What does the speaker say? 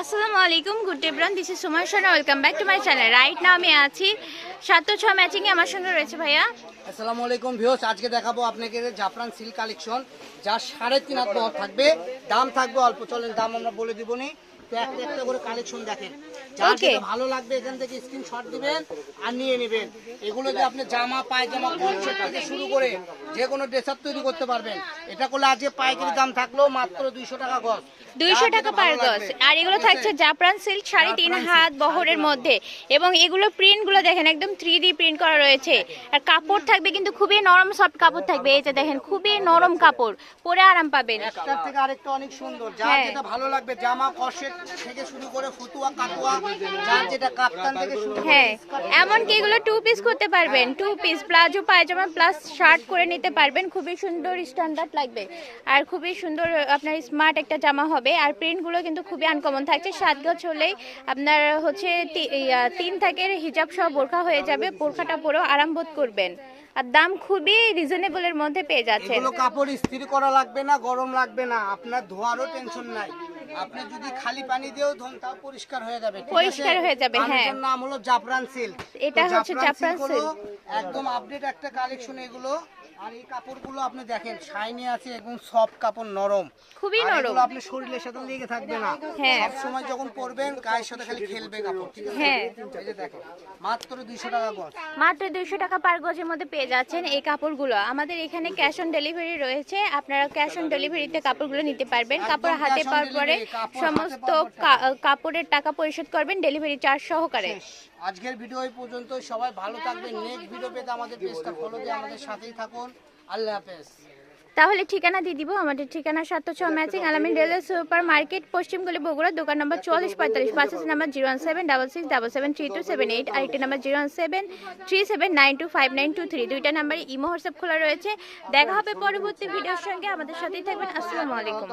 আসসালামু আলাইকুম, good day bran. This is Suman Sona. Welcome back to my channel right now আমি আছি সাত ছ ম্যাচিং এ। আমার সঙ্গে রয়েছে ভাইয়া। আসসালামু আলাইকুম ভিউস আজকে দেখাবো আপনাকে জাফরান সিল্ক কালেকশন যা সাড়ে তিন হাত থাকবে। দাম থাকবে অল্প, চলেন দাম আমরা বলে দিবনি তো একটা একটা করে কালেকশন দেখেন। যার যেটা ভালো লাগবে এখান থেকে স্ক্রিনশট দিবেন আর নিয়ে নেবেন। এগুলো যে আপনি জামা পায়জামা কনসেপ্ট থেকে শুরু করে যে কোনো ড্রেস আপ তৈরি করতে পারবেন। এটা করলে আজকে পাইকারি দাম থাকল মাত্র দুইশো টাকা গজ। দুইশো যার টাকা পার গজ। আর এগুলো থাকছে জাফরান সিল্ক সাড়ে তিন হাত বহরের মধ্যে। এবং এগুলো প্রিন্টগুলো দেখেন একদম থ্রি ডি প্রিন্ট করা রয়েছে। আর কাপড় থাকবে কিন্তু খুবই নরম সফট কাপড় থাকবে। এই যে দেখেন খুবই নরম কাপড়। পরে আরাম পাবেন। একটার থেকে আরেকটা অনেক সুন্দর। হ্যাঁ। যেটা ভালো লাগবে জামা কষেট থেকে শুরু করে ফুতুয়া কাতুয়া যার যেটা কাপ্তান থেকে শুরু করে হ্যাঁ এমনকি এগুলো টু পিস করতে পারবেন। Two piece palazzo pyjama plus shirt করে নিতে পারবেন। খুবই সুন্দর স্ট্যান্ডার্ড লাগবে। আর খুবই সুন্দর আপনার স্মার্ট একটা জামা হবে। আর প্রিন্টগুলো কিন্তু খুবই আনকমন থাকছে। সাত গজ হলেই আপনার হচ্ছে তিন থাকের হিজাব সহ বোরখা হয়ে যাবে। বোরখাটা পরেও আরাম বোধ করবেন। আর দাম খুবই রিজনেবলের মধ্যে পেয়ে এগুলো কাপড় ইস্ত্রি করা লাগবে না গরম লাগবে না। আপনার ধোয়ারও টেনশন নাই। আপনি যদি খালি পানি দিয়েও ধন তাও পরিষ্কার হয়ে যাবে পরিষ্কার হয়ে যাবে, হ্যাঁ। নাম হলো জাফরান সিল্ক। এটা হচ্ছে জাফরান silk একদম আপডেট একটা কালেকশন এগুলো। আর এই কাপড়গুলো আপনি দেখেন শাইনি আছে সফট কাপড় নরম। খুবই নরম। এগুলো আপনি শরীরের সাথে লেগে থাকবে না। হ্যাঁ। সব সময় যখন পরবেন গায়ের সাথে খালি খেলবে কাপড় ঠিক আছে? হ্যাঁ। এই যে দেখেন মাত্র 200 টাকা গজ। মাত্র দুইশো টাকা পার গজের মধ্যে পেয়ে যাচ্ছেন এই কাপড়গুলো। আমাদের এখানে ক্যাশ অন ডেলিভারি রয়েছে। আপনারা ক্যাশ অন ডেলিভারিতে কাপড়গুলো নিতে পারবেন। কাপড় হাতে পাওয়ার পরে সমস্ত কাপড়ের টাকা পরিশোধ করবেন ডেলিভারি চার্জ সহকারে। আজকের ভিডিও এই পর্যন্ত সবাই ভালো থাকবেন। নেক্সট ভিডিও পেতে আমাদের পেজটা ফলো দিয়ে আমাদের সাথেই থাকুন। তাহলে ঠিকানা দিয়ে দিব, আমাদের ঠিকানা সাত ছ matching Alamin railway super market পশ্চিমগুলি Bogura, দোকান নম্বর চল্লিশ পঁয়তাল্লিশ buses number zero one seven double six double seven three two seven eight আর একটি number zero one seven three seven nine two five nine two three. দুইটা নাম্বারে ইমো, হোয়াটসঅ্যাপ খোলা রয়েছে। দেখা হবে পরবর্তী ভিডিওর সঙ্গে। আমাদের সাথেই থাকবেন। আসসালামু আলাইকুম।